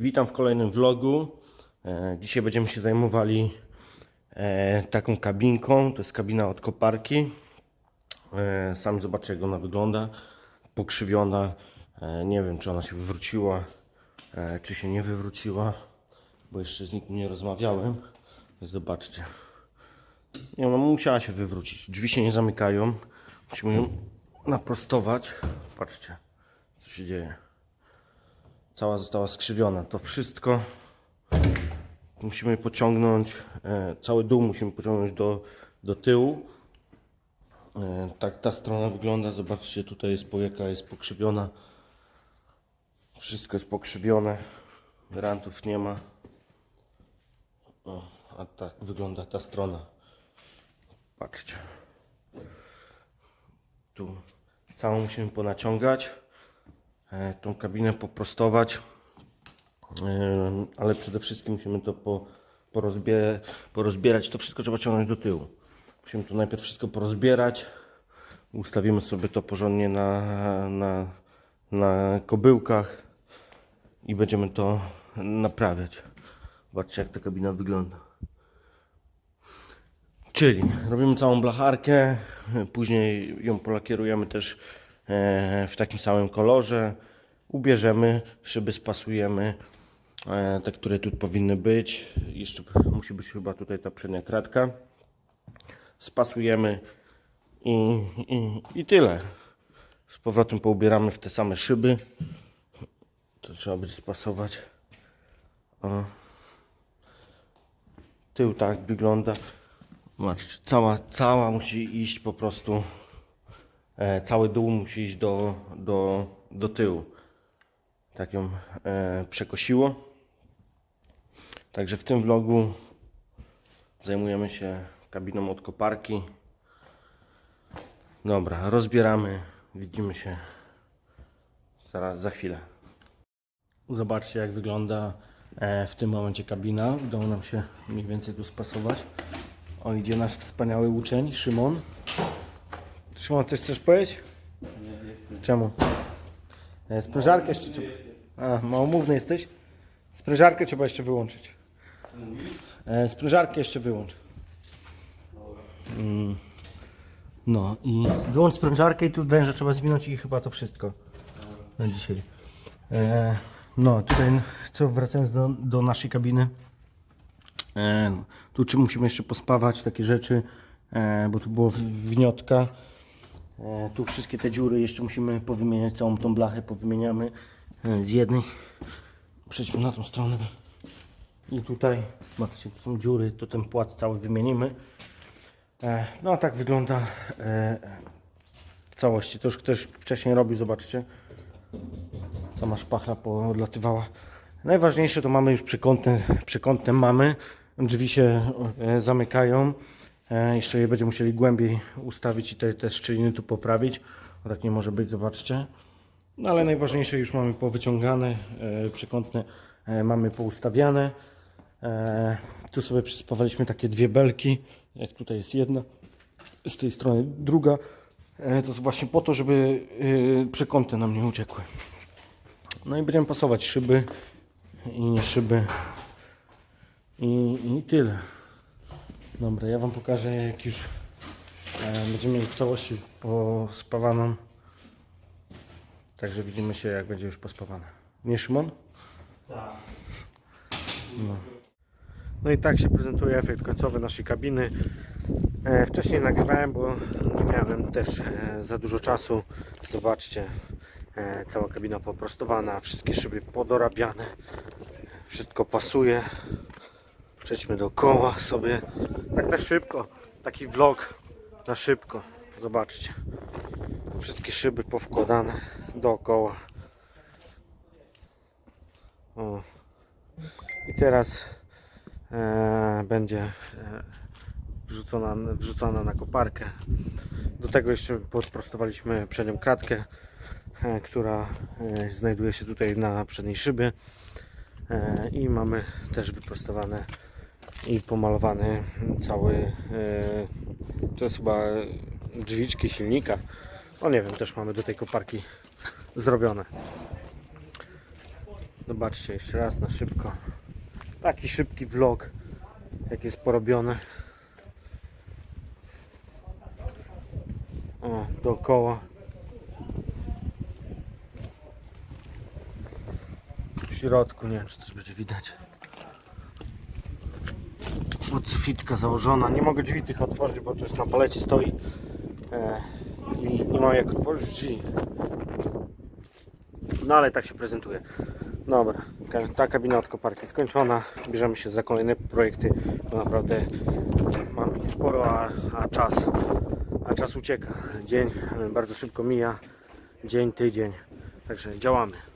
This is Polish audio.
Witam w kolejnym vlogu. E, Dzisiaj będziemy się zajmowali e, taką kabinką. To jest kabina od koparki. E, Sam zobaczę jak ona wygląda. Pokrzywiona. Nie wiem czy ona się wywróciła, czy się nie wywróciła, bo jeszcze z nikim nie rozmawiałem. Zobaczcie. Nie, no musiała się wywrócić. Drzwi się nie zamykają. Musimy ją naprostować. Patrzcie, co się dzieje. Cała została skrzywiona. To wszystko musimy pociągnąć, e, cały dół musimy pociągnąć do, do tyłu. E, tak ta strona wygląda. Zobaczcie, tutaj jest pojeka, jest pokrzywiona. Wszystko jest pokrzywione. Rantów nie ma. O, a tak wygląda ta strona. Patrzcie. Tu całą musimy ponaciągać. E, tą kabinę poprostować. E, ale przede wszystkim musimy to po, porozbie, porozbierać. To wszystko trzeba ciągnąć do tyłu. Musimy to najpierw wszystko porozbierać. Ustawimy sobie to porządnie na, na, na kobyłkach i będziemy to naprawiać. Zobaczcie jak ta kabina wygląda. Czyli robimy całą blacharkę, później ją polakierujemy też w takim samym kolorze, ubierzemy, szyby spasujemy, e, te, które tu powinny być. Jeszcze musi być chyba tutaj ta przednia kratka. Spasujemy i, i, i tyle. Z powrotem poubieramy w te same szyby. To trzeba będzie spasować. O. Tył tak wygląda. Zobaczcie, cała, cała musi iść po prostu. E, cały dół musi iść do, do, do tyłu. Tak ją e, przekosiło. Także w tym vlogu zajmujemy się kabiną od koparki. Dobra, rozbieramy. Widzimy się zaraz za chwilę. Zobaczcie jak wygląda e, w tym momencie kabina. Udało nam się mniej więcej tu spasować. O, idzie nasz wspaniały uczeń, Szymon. Szymon, coś chcesz powiedzieć? Czemu? E, Sprężarkę jeszcze trzeba... A, małomówny jesteś? Sprężarkę trzeba jeszcze wyłączyć. E, Sprężarkę jeszcze wyłącz. Mm. No i wyłącz sprężarkę i tu węża trzeba zwinąć i chyba to wszystko na dzisiaj. E, no tutaj co wracając do, do naszej kabiny. E, tu czy musimy jeszcze pospawać takie rzeczy, e, bo tu było wniotka. Tu wszystkie te dziury jeszcze musimy powymieniać, całą tą blachę powymieniamy e, z jednej. Przejdźmy na tą stronę. I tutaj, zobaczcie, tu są dziury, to ten płat cały wymienimy. E, no a tak wygląda e, w całości. To już ktoś wcześniej robił, zobaczcie. Sama szpachla podlatywała. Najważniejsze to mamy już przekątne, przekątne mamy. Drzwi się zamykają. E, jeszcze je będziemy musieli głębiej ustawić i te, te szczeliny tu poprawić. O tak nie może być, zobaczcie. No ale najważniejsze już mamy powyciągane, e, przekątne e, mamy poustawiane. Tu sobie przyspawaliśmy takie dwie belki, jak tutaj jest jedna, z tej strony druga. To jest właśnie po to, żeby e, przekąty nam nie uciekły. No i będziemy pasować szyby i nie szyby. I, i tyle. Dobra, ja Wam pokażę jak już e, będziemy mieli w całości pospawaną. Także widzimy się jak będzie już pospawane. Nie Szymon? No. no i tak się prezentuje efekt końcowy naszej kabiny. E, wcześniej nagrywałem, bo nie miałem też e, za dużo czasu. Zobaczcie, cała kabina poprostowana, wszystkie szyby podorabiane, wszystko pasuje. Przejdźmy dookoła sobie, tak na szybko, taki vlog na szybko. Zobaczcie, wszystkie szyby powkładane dookoła. O. I teraz e, będzie e, wrzucona, wrzucona na koparkę. Do tego jeszcze podprostowaliśmy przednią kratkę, e, która e, znajduje się tutaj na przedniej szybie. E, I mamy też wyprostowane i pomalowany cały, e, to jest chyba drzwiczki silnika. No nie wiem, też mamy do tej koparki zrobione. Zobaczcie jeszcze raz na szybko. Taki szybki vlog, jak jest porobione. O, dookoła. W środku, nie wiem czy coś będzie widać. Sufitka założona. Nie mogę drzwi tych otworzyć, bo tu jest na palecie stoi. E, I nie mam jak otworzyć drzwi. No ale tak się prezentuje. Dobra, ta kabina od koparki skończona. Bierzemy się za kolejne projekty, bo naprawdę mam ich sporo, a, a czas, a czas ucieka. Dzień bardzo szybko mija. Dzień, tydzień. Także działamy.